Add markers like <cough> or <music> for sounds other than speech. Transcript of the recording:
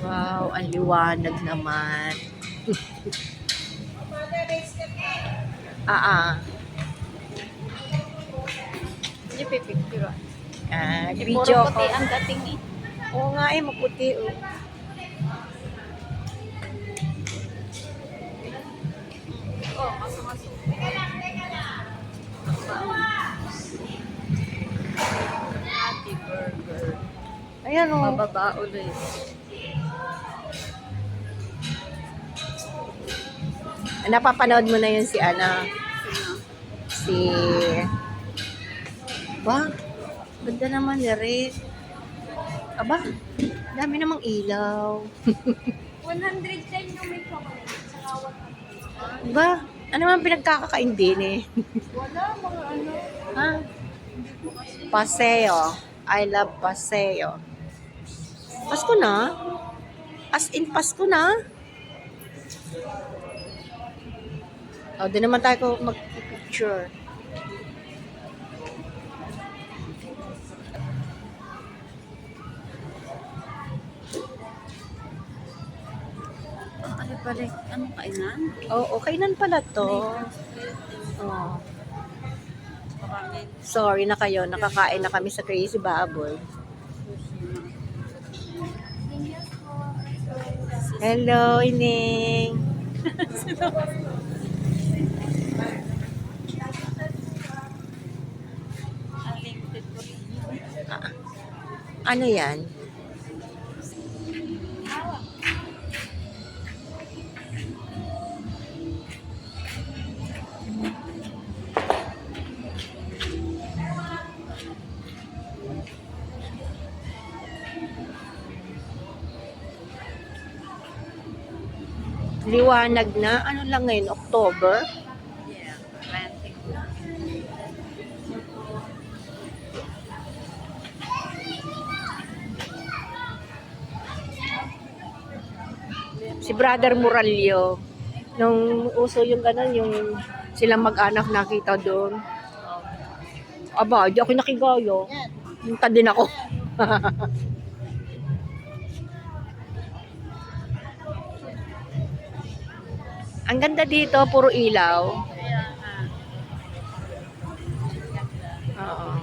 Wow, ang liwanag naman. ah, ah. Hindi pipicture. Ah, video ko. puti ang dating eh. Oo nga eh, maputi. Oh. Oh, masuk-masuk. Happy burger. Ayan oh. Mababa ulit. Napapanood mo na yun si Ana. Si... Ba? Ganda naman ni Rick. Aba, dami namang ilaw. <laughs> 110 yung may chocolate. Saka 100. Ba? Ano naman pinagkakakain din eh? Wala, mga ano. Ha? Paseo. I love paseo. Pasko na? As in, Pasko na? O, doon naman tayo mag-picture. Ano pala? Ano kainan? Oh, okay nan pala to. Oh. Sorry na kayo, nakakain na kami sa Crazy Baboy. Hello, Ining. <laughs> Ano yan? Liwanag na. Ano lang ngayon? October? si Brother Moralio. Nung uso yung ganun, yung silang mag-anak nakita doon. Aba, di ako nakigayo. Punta din ako. <laughs> Ang ganda dito, puro ilaw. Oo.